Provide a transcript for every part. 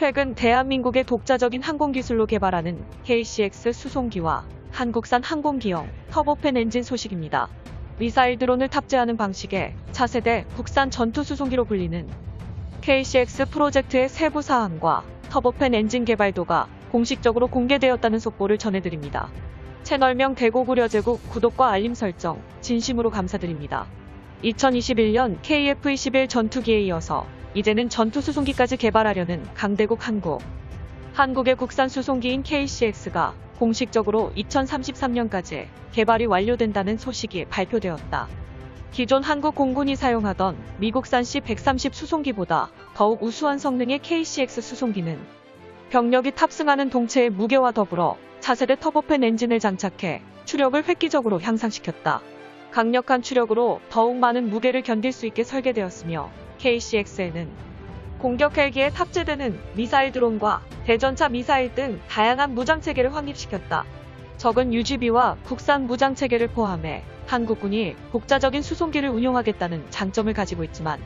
최근 대한민국의 독자적인 항공기술로 개발하는 KCX 수송기와 한국산 항공기형 터보팬 엔진 소식입니다. 미사일 드론을 탑재하는 방식의 차세대 국산 전투 수송기로 불리는 KCX 프로젝트의 세부 사항과 터보팬 엔진 개발도가 공식적으로 공개되었다는 속보를 전해드립니다. 채널명 대고구려 제국 구독과 알림 설정 진심으로 감사드립니다. 2021년 KF-21 전투기에 이어서 이제는 전투 수송기까지 개발하려는 강대국 한국. 한국의 국산 수송기인 KCX가 공식적으로 2033년까지 개발이 완료된다는 소식이 발표되었다. 기존 한국 공군이 사용하던 미국산 C-130 수송기보다 더욱 우수한 성능의 KCX 수송기는 병력이 탑승하는 동체의 무게와 더불어 차세대 터보팬 엔진을 장착해 추력을 획기적으로 향상시켰다. 강력한 추력으로 더욱 많은 무게를 견딜 수 있게 설계되었으며 KCX에는 공격 헬기에 탑재되는 미사일 드론과 대전차 미사일 등 다양한 무장 체계를 확립시켰다. 적은 유지비와 국산 무장 체계를 포함해 한국군이 독자적인 수송기를 운용하겠다는 장점을 가지고 있지만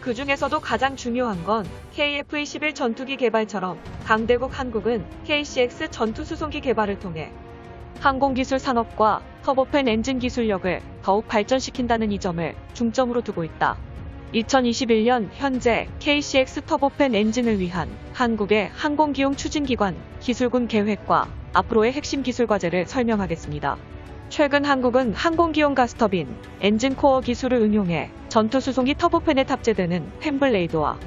그 중에서도 가장 중요한 건 KF-21 전투기 개발처럼 강대국 한국은 KCX 전투 수송기 개발을 통해 항공기술 산업과 터보팬 엔진 기술력을 더욱 발전시킨다는 이 점을 중점으로 두고 있다. 2021년 현재 KCX 터보팬 엔진을 위한 한국의 항공기용 추진기관 기술군 계획과 앞으로의 핵심 기술 과제를 설명하겠습니다. 최근 한국은 항공기용 가스터빈, 엔진 코어 기술을 응용해 전투 수송기 터보팬에 탑재되는 팬블레이드와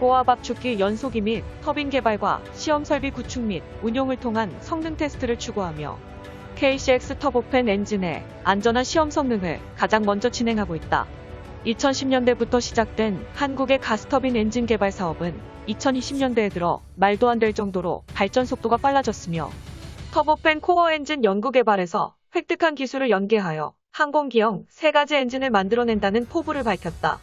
고압 압축기 연소기 및 터빈 개발과 시험 설비 구축 및 운용을 통한 성능 테스트를 추구하며 KCX 터보팬 엔진의 안전한 시험 성능을 가장 먼저 진행하고 있다. 2010년대부터 시작된 한국의 가스터빈 엔진 개발 사업은 2020년대에 들어 말도 안 될 정도로 발전 속도가 빨라졌으며 터보팬 코어 엔진 연구 개발에서 획득한 기술을 연계하여 항공기형 세 가지 엔진을 만들어낸다는 포부를 밝혔다.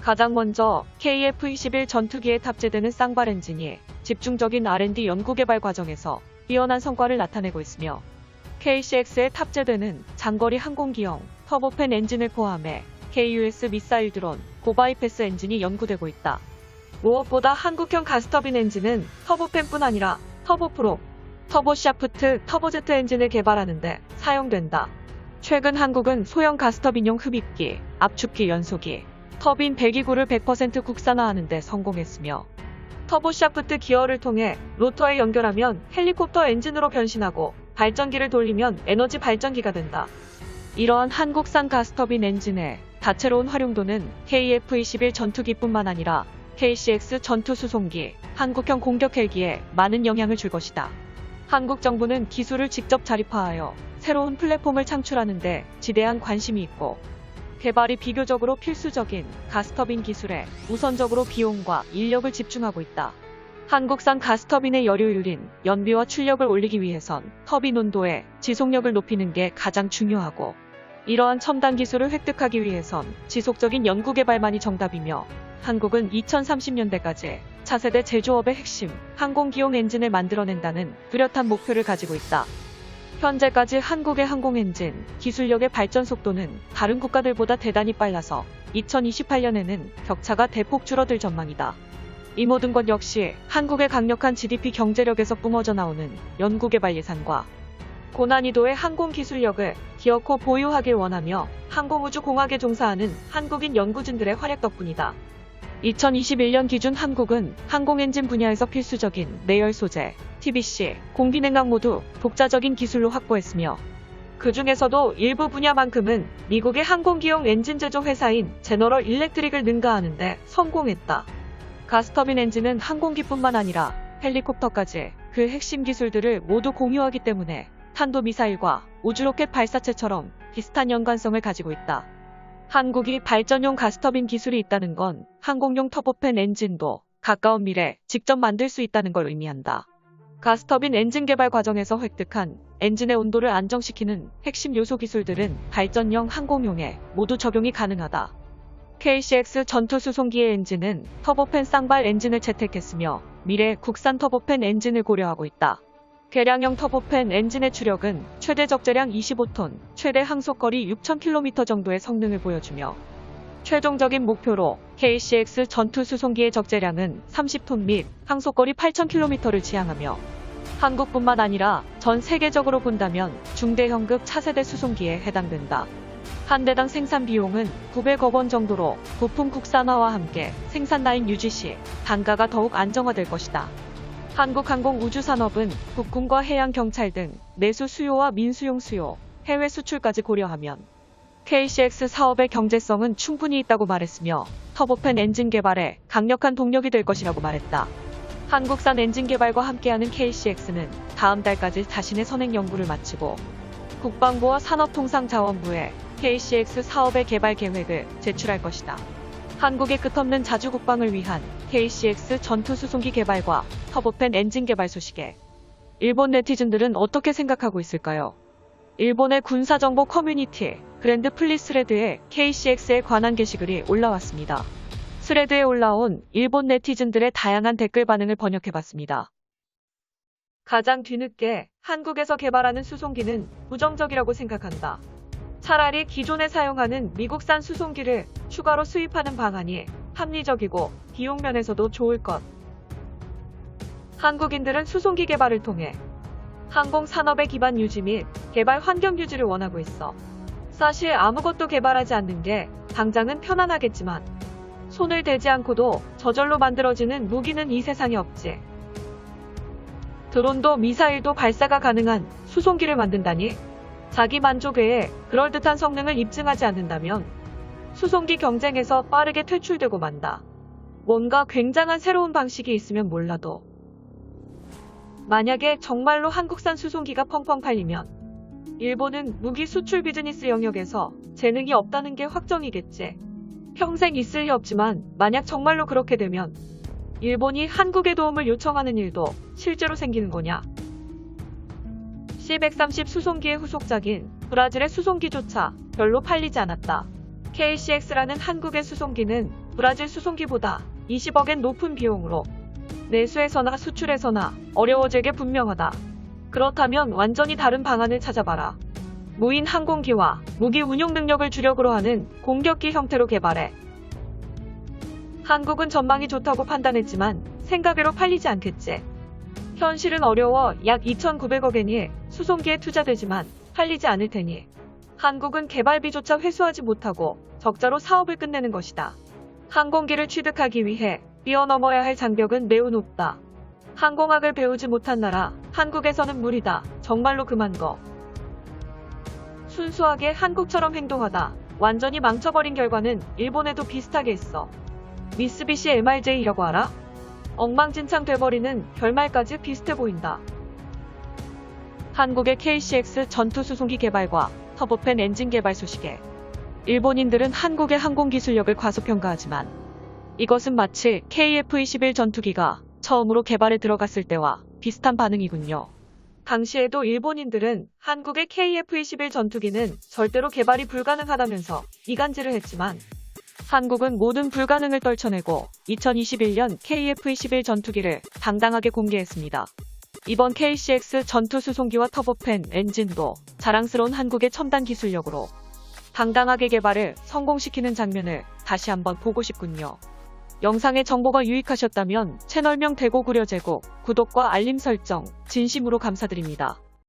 가장 먼저 KF-21 전투기에 탑재되는 쌍발 엔진이 집중적인 R&D 연구 개발 과정에서 뛰어난 성과를 나타내고 있으며 KCX에 탑재되는 장거리 항공기형 터보팬 엔진을 포함해 KUS 미사일 드론 고바이패스 엔진이 연구되고 있다. 무엇보다 한국형 가스터빈 엔진은 터보팬뿐 아니라 터보프로, 터보샤프트, 터보제트 엔진을 개발하는데 사용된다. 최근 한국은 소형 가스터빈용 흡입기, 압축기 연소기, 터빈 배기구를 100% 국산화하는 데 성공했으며 터보샤프트 기어를 통해 로터에 연결하면 헬리콥터 엔진으로 변신하고 발전기를 돌리면 에너지 발전기가 된다. 이러한 한국산 가스터빈 엔진의 다채로운 활용도는 KF-21 전투기뿐만 아니라 KCX 전투 수송기, 한국형 공격 헬기에 많은 영향을 줄 것이다. 한국 정부는 기술을 직접 자립화하여 새로운 플랫폼을 창출하는 데 지대한 관심이 있고 개발이 비교적으로 필수적인 가스터빈 기술에 우선적으로 비용과 인력을 집중하고 있다. 한국산 가스터빈의 열효율인 연비와 출력을 올리기 위해선 터빈 온도의 지속력을 높이는 게 가장 중요하고 이러한 첨단 기술을 획득하기 위해선 지속적인 연구 개발만이 정답이며 한국은 2030년대까지 차세대 제조업의 핵심 항공기용 엔진을 만들어낸다는 뚜렷한 목표를 가지고 있다. 현재까지 한국의 항공엔진 기술력의 발전 속도는 다른 국가들보다 대단히 빨라서 2028년에는 격차가 대폭 줄어들 전망이다. 이 모든 것 역시 한국의 강력한 GDP 경제력에서 뿜어져 나오는 연구개발 예산과 고난이도의 항공 기술력을 기어코 보유하길 원하며 항공우주공학에 종사하는 한국인 연구진들의 활약 덕분이다. 2021년 기준 한국은 항공엔진 분야에서 필수적인 내열 소재, TBC, 공기냉각 모두 독자적인 기술로 확보했으며 그 중에서도 일부 분야만큼은 미국의 항공기용 엔진 제조 회사인 제너럴 일렉트릭을 능가하는데 성공했다. 가스터빈 엔진은 항공기뿐만 아니라 헬리콥터까지 그 핵심 기술들을 모두 공유하기 때문에 탄도미사일과 우주로켓 발사체처럼 비슷한 연관성을 가지고 있다. 한국이 발전용 가스터빈 기술이 있다는 건 항공용 터보팬 엔진도 가까운 미래 직접 만들 수 있다는 걸 의미한다. 가스터빈 엔진 개발 과정에서 획득한 엔진의 온도를 안정시키는 핵심 요소 기술들은 발전용 항공용에 모두 적용이 가능하다. KCX 전투 수송기의 엔진은 터보팬 쌍발 엔진을 채택했으며 미래 국산 터보팬 엔진을 고려하고 있다. 개량형 터보팬 엔진의 추력은 최대 적재량 25톤, 최대 항속거리 6,000km 정도의 성능을 보여주며 최종적인 목표로 KCX 전투 수송기의 적재량은 30톤 및 항속거리 8,000km를 지향하며 한국뿐만 아니라 전 세계적으로 본다면 중대형급 차세대 수송기에 해당된다. 한 대당 생산 비용은 900억 원 정도로 부품 국산화와 함께 생산 라인 유지 시 단가가 더욱 안정화될 것이다. 한국항공우주산업은 국군과 해양경찰 등 내수 수요와 민수용 수요, 해외 수출까지 고려하면 KCX 사업의 경제성은 충분히 있다고 말했으며 터보팬 엔진 개발에 강력한 동력이 될 것이라고 말했다. 한국산 엔진 개발과 함께하는 KCX는 다음 달까지 자신의 선행 연구를 마치고 국방부와 산업통상자원부에 KCX 사업의 개발 계획을 제출할 것이다. 한국의 끝없는 자주 국방을 위한 KCX 전투 수송기 개발과 터보팬 엔진 개발 소식에 일본 네티즌들은 어떻게 생각하고 있을까요? 일본의 군사정보 커뮤니티 그랜드 플리스 레드에 KCX에 관한 게시글이 올라왔습니다. 스레드에 올라온 일본 네티즌들의 다양한 댓글 반응을 번역해봤습니다. 가장 뒤늦게 한국에서 개발하는 수송기는 부정적이라고 생각한다. 차라리 기존에 사용하는 미국산 수송기를 추가로 수입하는 방안이 합리적이고 비용 면에서도 좋을 것. 한국인들은 수송기 개발을 통해 항공 산업의 기반 유지 및 개발 환경 유지를 원하고 있어. 사실 아무것도 개발하지 않는 게 당장은 편안하겠지만 손을 대지 않고도 저절로 만들어지는 무기는 이 세상에 없지. 드론도 미사일도 발사가 가능한 수송기를 만든다니 자기 만족 외에 그럴듯한 성능을 입증하지 않는다면 수송기 경쟁에서 빠르게 퇴출되고 만다. 뭔가 굉장한 새로운 방식이 있으면 몰라도 만약에 정말로 한국산 수송기가 펑펑 팔리면 일본은 무기 수출 비즈니스 영역에서 재능이 없다는 게 확정이겠지. 평생 있을 리 없지만 만약 정말로 그렇게 되면 일본이 한국의 도움을 요청하는 일도 실제로 생기는 거냐? C-130 수송기의 후속작인 브라질의 수송기조차 별로 팔리지 않았다. KCX라는 한국의 수송기는 브라질 수송기보다 20억엔 높은 비용으로 내수에서나 수출에서나 어려워질 게 분명하다. 그렇다면 완전히 다른 방안을 찾아봐라. 무인 항공기와 무기 운용 능력을 주력으로 하는 공격기 형태로 개발해. 한국은 전망이 좋다고 판단했지만 생각외로 팔리지 않겠지. 현실은 어려워 약 2,900억엔이 수송기에 투자되지만 팔리지 않을 테니 한국은 개발비조차 회수하지 못하고 적자로 사업을 끝내는 것이다. 항공기를 취득하기 위해 뛰어넘어야 할 장벽은 매우 높다. 항공학을 배우지 못한 나라, 한국에서는 무리다. 정말로 그만 거. 순수하게 한국처럼 행동하다. 완전히 망쳐버린 결과는 일본에도 비슷하게 있어. 미쓰비시 MRJ라고 알아? 엉망진창 돼버리는 결말까지 비슷해 보인다. 한국의 KCX 전투 수송기 개발과 터보팬 엔진 개발 소식에 일본인들은 한국의 항공 기술력을 과소평가하지만 이것은 마치 KF-21 전투기가 처음으로 개발에 들어갔을 때와 비슷한 반응이군요. 당시에도 일본인들은 한국의 KF-21 전투기는 절대로 개발이 불가능하다면서 이간질을 했지만 한국은 모든 불가능을 떨쳐내고 2021년 KF-21 전투기를 당당하게 공개했습니다. 이번 KCX 전투 수송기와 터보팬 엔진도 자랑스러운 한국의 첨단 기술력으로 당당하게 개발을 성공시키는 장면을 다시 한번 보고 싶군요. 영상의 정보가 유익하셨다면 채널명 대고구려 제고 구독과 알림 설정 진심으로 감사드립니다.